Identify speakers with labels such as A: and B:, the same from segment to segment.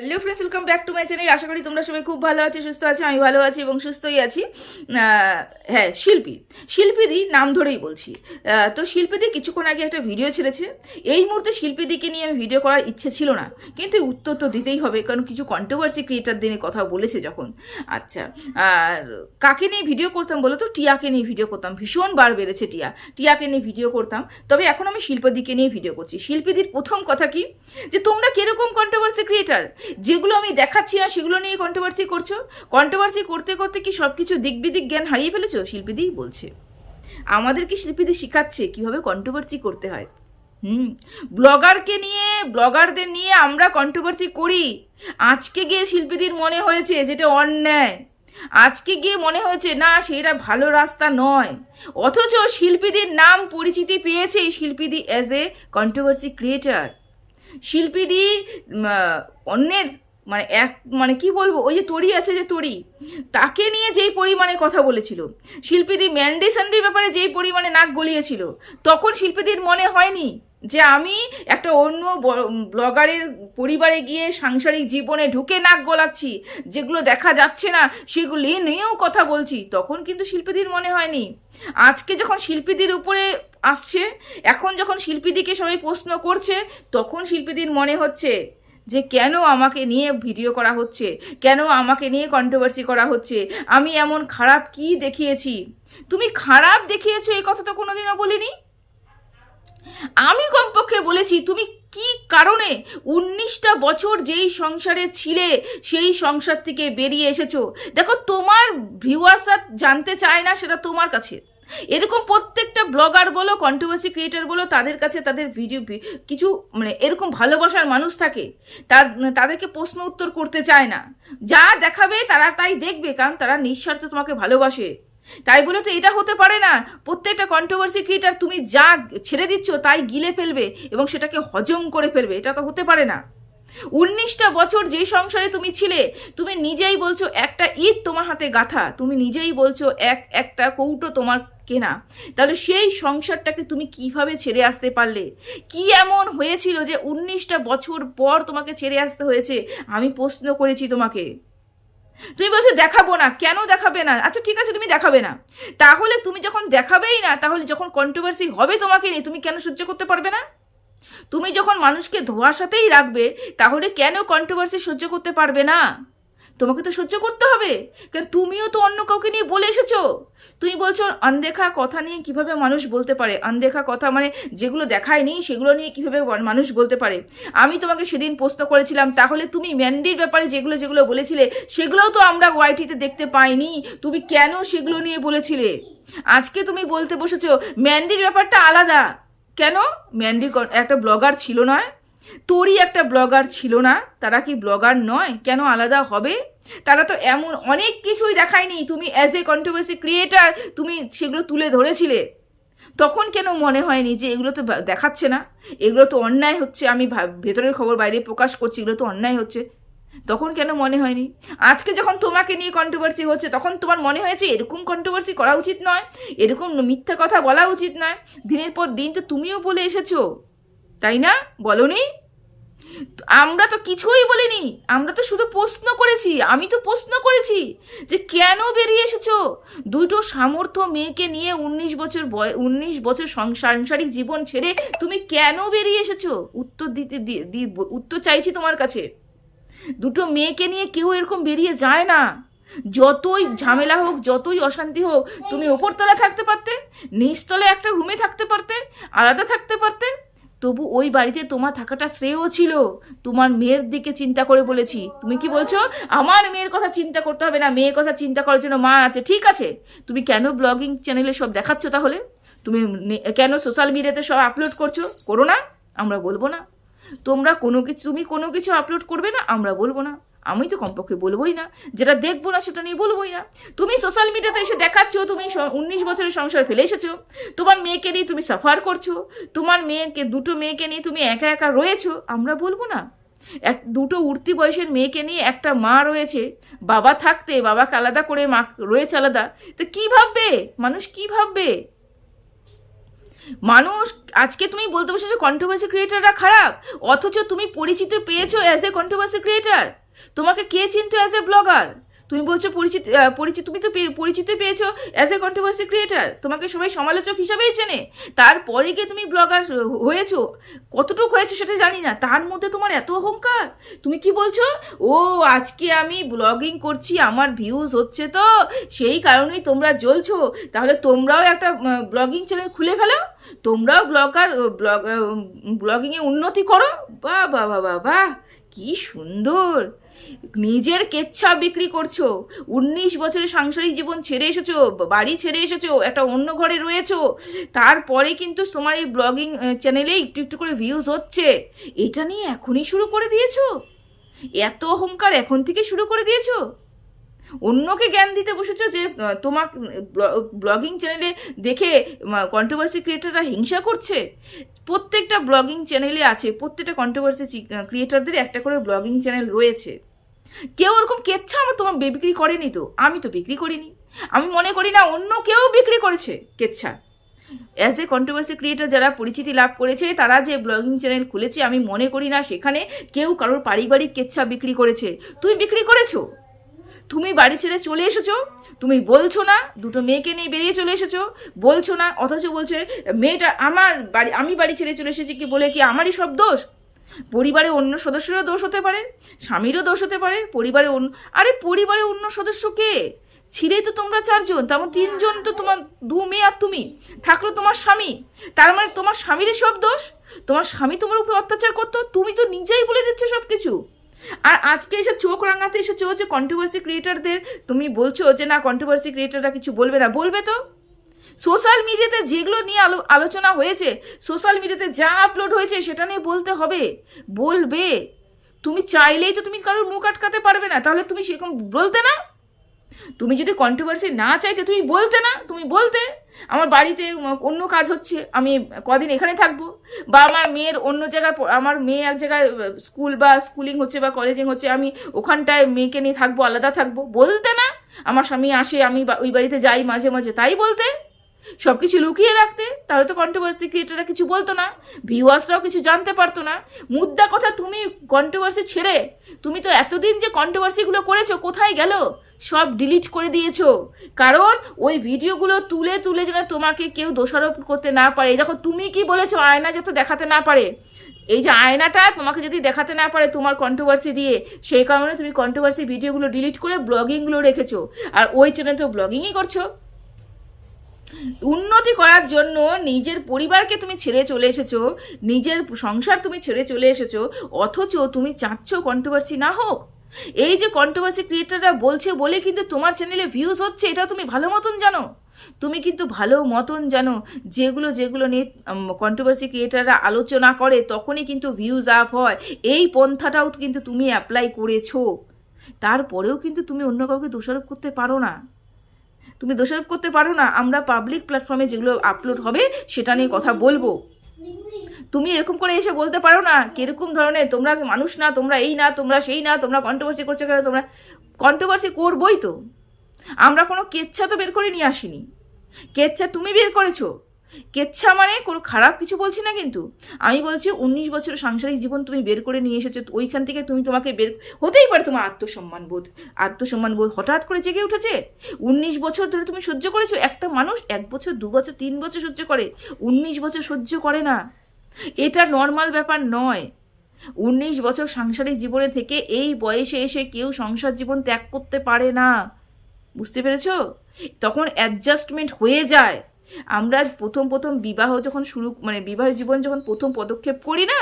A: Hello friends welcome back to my channel আশা করি তোমরা সবাই খুব ভালো আছো, সুস্থ আছো, আমি ভালো আছি এবং সুস্থই আছি। হ্যাঁ শিল্পী। শিল্পীদি নাম ধরেই বলছি। তো শিল্পীদি কিছুক্ষণ আগে একটা ভিডিও ছেড়েছে। এই মুহূর্তে শিল্পীদিকে নিয়ে আমি ভিডিও করার ইচ্ছে ছিল না। কিন্তু উত্তর তো দিতেই হবে, কারণ কিছু কন্ট্রোভার্সি ক্রিয়েটার দিনে কথা বলেছে যখন। আচ্ছা আর কাকে নিয়ে ভিডিও করতাম বলো তো? টিয়াকে নিয়ে ভিডিও করতাম। ভীষণ বার বেড়েছে টিয়া। টিয়াকে নিয়ে ভিডিও করতাম। তবে এখন আমি শিল্পীদিকে নিয়ে ভিডিও করছি। শিল্পীদির প্রথম কথা কি? যে তোমরা কীরকম কন্ট্রোভার্সি ক্রিয়েটার যেগুলো আমি দেখাচ্ছি না, সেগুলো নিয়ে কন্ট্রোভার্সি করছ? কন্ট্রোভার্সি করতে করতে কি সব কিছু দিকবিদিক জ্ঞান হারিয়ে ফেলেছো? শিল্পীদিই বলছে। আমাদেরকে শিল্পীদি শেখাচ্ছে কীভাবে কন্ট্রোভার্সি করতে হয়? হুম ব্লগারকে নিয়ে ব্লগারদের নিয়ে আমরা কন্ট্রোভার্সি করি। আজকে গিয়ে শিল্পীদের মনে হয়েছে যেটা অন্যায়। আজকে গিয়ে মনে হয়েছে, না, সেটা ভালো রাস্তা নয়। অথচ শিল্পীদের নাম পরিচিতি পেয়েছে শিল্পীদি অ্যাজ এ কন্ট্রোভার্সি ক্রিয়েটার শিল্পীদি অন্যের মানে এক মানে কি বলব, ওই যে তরি আছে যে তরি, তাকে নিয়ে যেই পরিমাণে কথা বলেছিল, শিল্পীদি ম্যান্ডি স্যান্ডির ব্যাপারে যেই পরিমাণে নাক গলিয়েছিল, তখন শিল্পীদের মনে হয়নি যে আমি একটা অন্য ব্লগারের পরিবারে গিয়ে সাংসারিক জীবনে ঢুকে নাক গলাচ্ছি, যেগুলো দেখা যাচ্ছে না, সেগুলি নিয়েও কথা বলছি, তখন কিন্তু শিল্পীদের মনে হয়নি। আজকে যখন শিল্পীদের উপরে আসছে, এখন যখন শিল্পীদিকে সবাই প্রশ্ন করছে, তখন শিল্পীদের মনে হচ্ছে যে কেন আমাকে নিয়ে ভিডিও করা হচ্ছে, কেন আমাকে নিয়ে কন্ট্রোভার্সি করা হচ্ছে, আমি এমন খারাপ কি দেখিয়েছি? তুমি খারাপ দেখিয়েছো, এই কথা তো কোনোদিনও বলিনি? আমি কমপক্ষে বলেছি, তুমি কি কারণে উনিশটা বছর যেই সংসারে ছিলে, সেই সংসার থেকে বেরিয়ে এসেছ? দেখো, তোমার ভিউয়ার্সরা জানতে চায় না, সেটা তোমার কাছে। এরকম প্রত্যেকটা ব্লগার বলো কন্ট্রোভার্সি ক্রিয়েটার বলো, তাদের কাছে তাদের ভিডিও কিছু মানে এরকম ভালোবাসার মানুষ থাকে তাদেরকে প্রশ্ন উত্তর করতে চায় না। যা দেখাবে তারা তাই দেখবে, কারণ তারা নিঃস্বার্থ তোমাকে ভালোবাসে। তাই বলে তো এটা হতে পারে না। প্রত্যেকটা কন্ট্রোভার্সি ক্রিয়েটার তুমি যা ছেড়ে দিচ্ছ তাই গিলে ফেলবে এবং সেটাকে হজম করে ফেলবে। এটা তো হতে পারে না। উনিশটা বছর যে সংসারে তুমি ছিলে, তুমি নিজেই বলছো, একটা ঈদ তোমার হাতে গাথা। তুমি নিজেই বলছো, এক, একটা কৌটো তোমার কেনা। তাহলে সেই সংসারটাকে তুমি কীভাবে ছেড়ে আসতে পারলে? কি এমন হয়েছিল যে উনিশটা বছর পর তোমাকে ছেড়ে আসতে হয়েছে? আমি প্রশ্ন করেছি তোমাকে। তুমি বলছো দেখাবো না, কেন দেখাবে না? আচ্ছা ঠিক আছে, তুমি দেখাবে না। তাহলে তুমি যখন দেখাবেই না, তাহলে যখন কন্ট্রোভার্সি হবে তোমাকে নিয়ে, তুমি কেন সহ্য করতে পারবে না? তুমি যখন মানুষকে ধোয়ার সাথেই রাখবে, তাহলে কেন কন্ট্রোভার্সি সহ্য করতে পারবে না? তোমাকে তো সহ্য করতে হবে। কারণ তুমিও তো অন্য কাউকে নিয়ে বলে এসেছ। তুমি বলছো আনদেখা কথা নিয়ে কীভাবে মানুষ বলতে পারে? আনদেখা কথা মানে যেগুলো দেখায়নি সেগুলো নিয়ে কীভাবে মানুষ বলতে পারে? আমি তোমাকে সেদিন প্রশ্ন করেছিলাম, তাহলে তুমি ম্যান্ডির ব্যাপারে যেগুলো যেগুলো বলেছিলে, সেগুলোও তো আমরা ওয়াইটিতে দেখতে পাইনি। তুমি কেন সেগুলো নিয়ে বলেছিলে? আজকে তুমি বলতে বসেছো, ম্যান্ডির ব্যাপারটা আলাদা। কেন? ম্যান্ডি একটা ব্লগার ছিল নয়? তোরই একটা ব্লগার ছিল না? তারা কি ব্লগার নয়? কেন আলাদা হবে? তারা তো এমন অনেক কিছুই দেখায়নি। তুমি অ্যাজ এ কন্ট্রোভার্সি ক্রিয়েটার তুমি সেগুলো তুলে ধরেছিলে। তখন কেন মনে হয়নি যে এগুলো তো দেখাচ্ছে না? এগুলো তো অন্যায় হচ্ছে। আমি ভেতরের খবর বাইরে প্রকাশ করছি, এগুলো তো অন্যায় হচ্ছে। তখন কেন মনে হয়নি? আজকে যখন তোমাকে নিয়ে কন্ট্রোভার্সি হচ্ছে, তখন তোমার মনে হয়েছে এরকম কন্ট্রোভার্সি করা উচিত নয়? এরকম মিথ্যা কথা বলা উচিত নয়? দিনের পর দিন তো তুমিও বলে এসেছ। তাই না? বলনি? আমরা তো কিছুই বলিনি। আমরা তো শুধু প্রশ্ন করেছি। আমি তো প্রশ্ন করেছি যে কেন বেরিয়ে এসেছ? দুটো সামর্থ্য মেয়েকে নিয়ে উনিশ বছর বয়, উনিশ বছর সাংসারিক জীবন ছেড়ে তুমি কেন বেরিয়ে এসেছ? উত্তর দিতে উত্তর চাইছি তোমার কাছে। দুটো মেয়েকে নিয়ে কেউ এরকম বেরিয়ে যায় না। যতই ঝামেলা হোক, যতই অশান্তি হোক, তুমি ওপরতলা থাকতে পারতে নিচতলে একটা রুমে থাকতে পারতে, আলাদা থাকতে পারতে তবু ওই বাড়িতে তোমার থাকাটা শ্রেয় ছিল। তোমার মেয়ের দিকে চিন্তা করে বলেছি। তুমি কি বলছো? আমার মেয়ের কথা চিন্তা করতে হবে না। মেয়ের কথা চিন্তা করার জন্য মা আছে। ঠিক আছে। তুমি কেন ব্লগিং চ্যানেলে সব দেখাচ্ছ তাহলে? তুমি কেন সোশ্যাল মিডিয়াতে সব আপলোড করছ? করো না। আমরা বলব না। তোমরা কোনো কিছু, তুমি কোনো কিছু আপলোড করবে না, আমরা বলব না। আমি তো কমপক্ষে বলবোই না। যেটা দেখব না, সেটা নিয়ে বলবোই না। তুমি সোশ্যাল মিডিয়াতে এসে দেখাচ্ছ, তুমি উনিশ বছরের সংসার ফেলে এসেছ। তোমার মেয়েকে নিয়ে তুমি সাফার করছ। তোমার মেয়েকে, দুটো মেয়েকে নিয়ে তুমি একা একা রয়েছো। আমরা বলব না। এক, দুটো উঠতি বয়সের মেয়েকে নিয়ে একটা মা রয়েছে। বাবা থাকতে বাবাকে আলাদা করে মা রয়েছে আলাদা। তো কী ভাববে? মানুষ কী ভাববে? মানুষ, আজকে তুমি বলতে বসেছো কন্ট্রোভার্সি ক্রিয়েটাররা খারাপ, অথচ তুমি পরিচিত পেয়েছ অ্যাজ এ কন্ট্রোভার্সি ক্রিয়েটার তোমাকে কে চিনতো অ্যাজ এ ব্লগার তুমি বলছো পরিচিত পরিচিত তুমি তো পরিচিত পেয়েছ অ্যাজ এ কন্ট্রোভার্সি ক্রিয়েটার তোমাকে সবাই সমালোচক হিসাবেই চেনে। তারপরে গিয়ে তুমি ব্লগার হয়েছো, কতটুকু হয়েছো সেটা জানি না, তার মধ্যে তোমার এত অহংকার। তুমি কি বলছো? ও, আজকে আমি ব্লগিং করছি, আমার ভিউজ হচ্ছে তো, সেই কারণেই তোমরা জ্বলছো। তাহলে তোমরাও একটা ব্লগিং চ্যানেল খুলে ফেলো। তোমরাও ব্লগার ব্লগ ব্লগিংয়ে উন্নতি করো। বাহ বাহ বাহ বাহ, কি সুন্দর। নিজের কেচ্ছা বিক্রি করছ। উনিশ বছরের সাংসারিক জীবন ছেড়ে এসেছ, বাড়ি ছেড়ে এসেছ, একটা অন্য ঘরে রয়েছো। তারপরে কিন্তু তোমার এই ব্লগিং চ্যানেলে একটু একটু করে ভিউজ হচ্ছে। এটা নিয়ে এখনই শুরু করে দিয়েছ? এত অহংকার এখন থেকে শুরু করে দিয়েছ? অন্যকে জ্ঞান দিতে বসেছো যে তোমার ব্লগিং চ্যানেলে দেখে কন্ট্রোভার্সি ক্রিয়েটাররা হিংসা করছে? প্রত্যেকটা ব্লগিং চ্যানেলে আছে, প্রত্যেকটা কন্ট্রোভার্সি ক্রিয়েটারদের একটা করে ব্লগিং চ্যানেল রয়েছে। কেউ ওরকম কেচ্ছা আমার তোমার বিক্রি করেনি তো? আমি তো বিক্রি করিনি। আমি মনে করি না অন্য কেউ বিক্রি করেছে কেচ্ছা। অ্যাজ এ কন্ট্রোভার্সি ক্রিয়েটার যারা পরিচিতি লাভ করেছে, তারা যে ব্লগিং চ্যানেল খুলেছে, আমি মনে করি না সেখানে কেউ কারোর পারিবারিক কেচ্ছা বিক্রি করেছে। তুমি বিক্রি করেছ? তুমি বাড়ি ছেড়ে চলে এসেছ? তুমি বলছো না, দুটো মেয়েকে নিয়ে বেরিয়ে চলে এসেছ? বলছো না, অথচ বলছে, মেয়েটা আমার বাড়ি, আমি বাড়ি ছেড়ে চলে এসেছি কি বলে কি আমারই সব দোষ? পরিবারে অন্য সদস্যরও দোষ হতে পারে, স্বামীরও দোষ হতে পারে, পরিবারে অন্য, আরে পরিবারে অন্য সদস্য কে? ছিলেই তো তোমরা চারজন তেমন তিনজন তো তোমার দু মেয়ে আর তুমি, থাকল তোমার স্বামী। তার মানে তোমার স্বামীরই সব দোষ? তোমার স্বামী তোমার উপর অত্যাচার করতো? তুমি তো নিজেই বলে দিচ্ছ সব কিছু আর আজকে এসে চোখ রাঙাতে এসেছ যে কন্ট্রোভার্সি ক্রিয়েটারদের তুমি বলছো যে না কন্ট্রোভার্সি ক্রিয়েটাররা কিছু বলবে না। বলবে তো। সোশ্যাল মিডিয়াতে যেগুলো নিয়ে আলো আলোচনা হয়েছে সোশ্যাল মিডিয়াতে যা আপলোড হয়েছে সেটা নিয়ে বলতে হবে। বলবে। তুমি চাইলেই তো তুমি কারোর মুখ আটকাতে পারবে না। তাহলে তুমি সেরকম বলতে না? তুমি যদি কন্ট্রোভার্সি না চাইতে, তুমি বলতে না, তুমি বলতে। আমার বাড়িতে অন্য কাজ হচ্ছে, আমি কদিন এখানে থাকব। বা আমার মেয়ের অন্য জায়গায় আমার মেয়ে এক জায়গায় স্কুল বা স্কুলিং হচ্ছে বা কলেজিং হচ্ছে, আমি ওখানটায় মেয়েকে নিয়ে থাকব, আলাদা থাকব। বলতে না, আমার স্বামী আসে, আমি ওই বাড়িতে যাই মাঝে মাঝে, তাই বলতে। সব কিছু লুকিয়ে রাখতে, তাহলে তো কন্ট্রোভার্সি ক্রিয়েটাররা কিছু বলতো না ভিউয়ার্সরাও কিছু জানতে পারতো না। মুদ্রা কথা তুমি কন্ট্রোভার্সি ছেড়ে, তুমি তো এতদিন যে কন্ট্রোভার্সিগুলো করেছ, কোথায় গেল? সব ডিলিট করে দিয়েছ। কারণ ওই ভিডিওগুলো তুলে তুলে যেন তোমাকে কেউ দোষারোপ করতে না পারে। দেখো, তুমি কি বলেছ, আয়না যাতে দেখাতে না পারে? এই যে আয়নাটা তোমাকে যদি দেখাতে না পারে তোমার কন্ট্রোভার্সি দিয়ে, সেই কারণে তুমি কন্ট্রোভার্সি ভিডিওগুলো ডিলিট করে ব্লগিংগুলো রেখেছো। আর ওই চ্যানেলে তো ব্লগিংই করছ। উন্নতি করার জন্য নিজের পরিবারকে তুমি ছেড়ে চলে এসেছ, নিজের সংসার তুমি ছেড়ে চলে এসেছ, অথচ তুমি চাচ্ছ কন্ট্রোভার্সি না হোক। এই যে কন্ট্রোভার্সি ক্রিয়েটাররা বলছে বলে কিন্তু তোমার চ্যানেলে ভিউজ হচ্ছে এটা তুমি ভালো মতন জানো। তুমি কিন্তু ভালো মতন জানো, যেগুলো যেগুলো নিয়ে কন্ট্রোভার্সি ক্রিয়েটাররা আলোচনা করে, তখনই কিন্তু ভিউজ আপ হয়। এই পন্থাটাও কিন্তু তুমি অ্যাপ্লাই করেছ। তারপরেও কিন্তু তুমি অন্য কাউকে দোষারোপ করতে পারো না। তুমি দোষারোপ করতে পারো না, আমরা পাবলিক প্ল্যাটফর্মে যেগুলো আপলোড হবে সেটা নিয়ে কথা বলব। তুমি এরকম করে এসে বলতে পারো না, কীরকম ধরনের, তোমরা মানুষ না, তোমরা এই না, তোমরা সেই না, তোমরা কন্ট্রোভার্সি করছ কেন, তোমরা কন্ট্রোভার্সি করবোই তো। আমরা কোনো কেচ্ছা তো বের করে নিয়ে আসিনি। কেচ্ছা তুমি বের করেছ। কেচ্ছা মানে কোনো খারাপ কিছু বলছি না কিন্তু। আমি বলছি, উনিশ বছর সাংসারিক জীবন তুমি বের করে নিয়ে এসেছ ওইখান থেকে তুমি তোমাকে বের হতেই পারে তোমার আত্মসম্মান বোধ। আত্মসম্মান বোধ হঠাৎ করে জেগে উঠেছে? উনিশ বছর ধরে তুমি সহ্য করেছ? একটা মানুষ এক বছর, দু বছর, তিন বছর সহ্য করে, উনিশ বছর সহ্য করে না। এটা নর্মাল ব্যাপার নয়। উনিশ বছর সাংসারিক জীবনে থেকে এই বয়সে এসে কেউ সংসার জীবন ত্যাগ করতে পারে না। বুঝতে পেরেছ? তখন অ্যাডজাস্টমেন্ট হয়ে যায়। আমরা প্রথম প্রথম বিবাহ যখন শুরু মানে বিবাহ জীবন যখন প্রথম পদক্ষেপ করি না,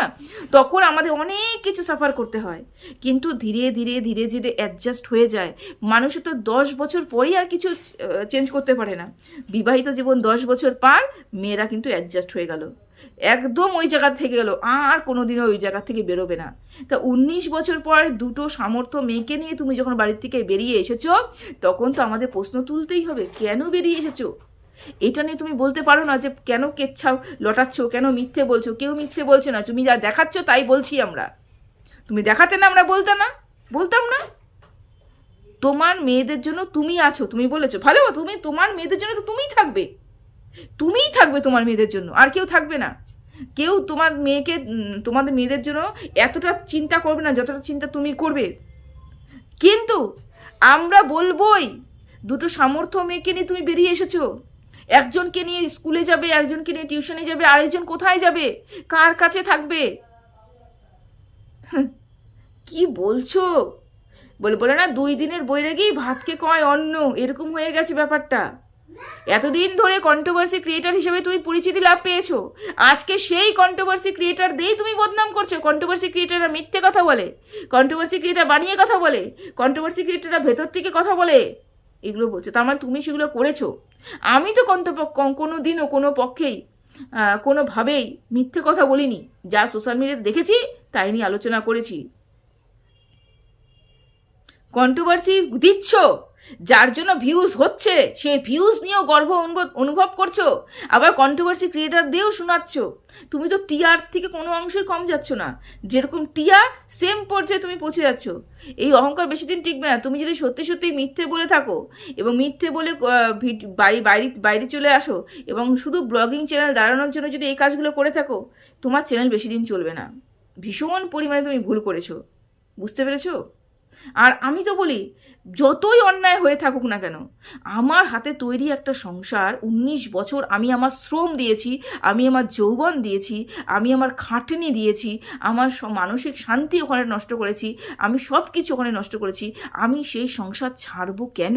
A: তখন আমাদের অনেক কিছু সাফার করতে হয়। কিন্তু ধীরে ধীরে ধীরে ধীরে অ্যাডজাস্ট হয়ে যায়। মানুষের তো দশ বছর পরেই আর কিছু চেঞ্জ করতে পারে না। বিবাহিত জীবন দশ বছর পার, মেয়েরা কিন্তু অ্যাডজাস্ট হয়ে গেল। একদম ওই জায়গা থেকে গেল, আর কোনোদিনও ওই জায়গা থেকে বেরোবে না। তা উনিশ বছর পর দুটো সামর্থ্য মেয়েকে নিয়ে তুমি যখন বাড়ির থেকে বেরিয়ে এসেছ, তখন তো আমাদের প্রশ্ন তুলতেই হবে, কেন বেরিয়ে এসেছ? এটা নিয়ে তুমি বলতে পারো না যে কেন কেচ্ছাও লটাচ্ছ, কেন মিথ্যে বলছো, কেউ মিথ্যে বলছে না, তুমি যা দেখাচ্ছ তাই বলছি আমরা। তুমি দেখাতে না, আমরা বলতে না, বলতাম না। তোমার মেয়েদের জন্য তুমি আছো, তুমি বলেছ, ভালো, তুমি তোমার মেয়েদের জন্য তো তুমিই থাকবে। তুমিই থাকবে তোমার মেয়েদের জন্য, আর কেউ থাকবে না। কেউ তোমার মেয়েকে তোমাদের মেয়েদের জন্য এতটা চিন্তা করবে না যতটা চিন্তা তুমি করবে। কিন্তু আমরা বলবই, দুটো সামর্থ্য মেয়েকে নিয়ে তুমি বেরিয়ে এসেছ। একজনকে নিয়ে স্কুলে যাবে, একজনকে নিয়ে টিউশনে যাবে, আরেকজন কোথায় যাবে? কার কাছে থাকবে? কি বলছো? বলে বলে না, দুই দিনের বৈরাগেই ভাতকে কয় অন্ন। এরকম হয়ে গেছে ব্যাপারটা। এতদিন ধরে কন্ট্রোভার্সি ক্রিয়েটার হিসেবে তুমি পরিচিতি লাভ পেয়েছ। আজকে সেই কন্ট্রোভার্সি ক্রিয়েটার দিয়েই তুমি বদনাম করছ। কন্ট্রোভার্সি ক্রিয়েটাররা মিথ্যে কথা বলে। কন্ট্রোভার্সি ক্রিয়েটার বানিয়ে কথা বলে। কন্ট্রোভার্সি ক্রিয়েটাররা ভেতর থেকে কথা বলে। এগুলো বলছো। তার মানে তুমি সেগুলো করেছ। আমি তো কোনো দিনও কোনো পক্ষেই কোনোভাবেই মিথ্যে কথা বলিনি। যা সোশ্যাল মিডিয়াতে দেখেছি, তাই নিয়ে আলোচনা করেছি। কন্ট্রোভার্সি দিচ্ছ? যার জন্য ভিউজ হচ্ছে, সেই ভিউজ নিয়েও গর্ব অনুভব করছ? আবার কন্ট্রোভার্সি ক্রিয়েটার দিয়েও শোনাচ্ছ। তুমি তো টিআর থেকে কোনো অংশে কম যাচ্ছ না। যেরকম টিআর সেম পর্যায়ে তুমি পৌঁছে যাচ্ছ। এই অহংকার বেশি দিন টিকবে না। তুমি যদি সত্যি সত্যি মিথ্যে বলে থাকো এবং মিথ্যে বলে বাড়ি বাইরে বাইরে চলে আসো এবং শুধু ব্লগিং চ্যানেল দাঁড়ানোর জন্য যদি এই কাজগুলো করে থাকো, তোমার চ্যানেল বেশি দিন চলবে না। ভীষণ পরিমাণে তুমি ভুল করেছ। বুঝতে পেরেছ? আর আমি তো বলি, যতই অন্যায় হয়ে থাকুক না কেন, আমার হাতে তৈরি একটা সংসার, উনিশ বছর আমি আমার শ্রম দিয়েছি, আমি আমার যৌবন দিয়েছি, আমি আমার খাটনি দিয়েছি, আমার মানসিক শান্তি ওখানে নষ্ট করেছি, আমি সব কিছু ওখানে নষ্ট করেছি, আমি সেই সংসার ছাড়বো কেন?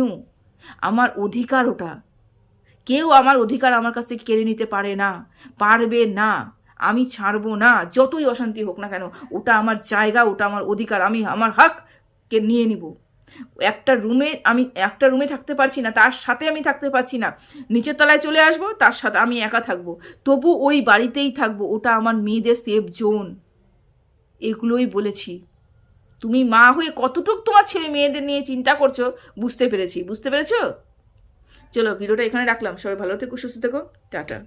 A: আমার অধিকার ওটা। কেউ আমার অধিকার আমার কাছ থেকে কেড়ে নিতে পারে না, পারবে না, আমি ছাড়বো না, যতই অশান্তি হোক না কেন, ওটা আমার জায়গা, ওটা আমার অধিকার, আমি, আমার হককে নিয়ে নিব। একটা রুমে আমি, একটা রুমে থাকতে পারছি না, তার সাথে আমি থাকতে পারছি না। নিচের তলায় চলে আসব, তার সাথে আমি একা থাকব। তবু ওই বাড়িতেই থাকব, ওটা আমার মেয়েদের সেফ জোন এগুলোই বলেছি। তুমি মা হয়ে কতটুক তোমার ছেলে মেয়েদের নিয়ে চিন্তা করছ, বুঝতে পেরেছি। বুঝতে পেরেছ? চলো, ভিডিওটা এখানে রাখলাম। সবাই ভালো থেকো, সুস্থ থেকো। টাটা।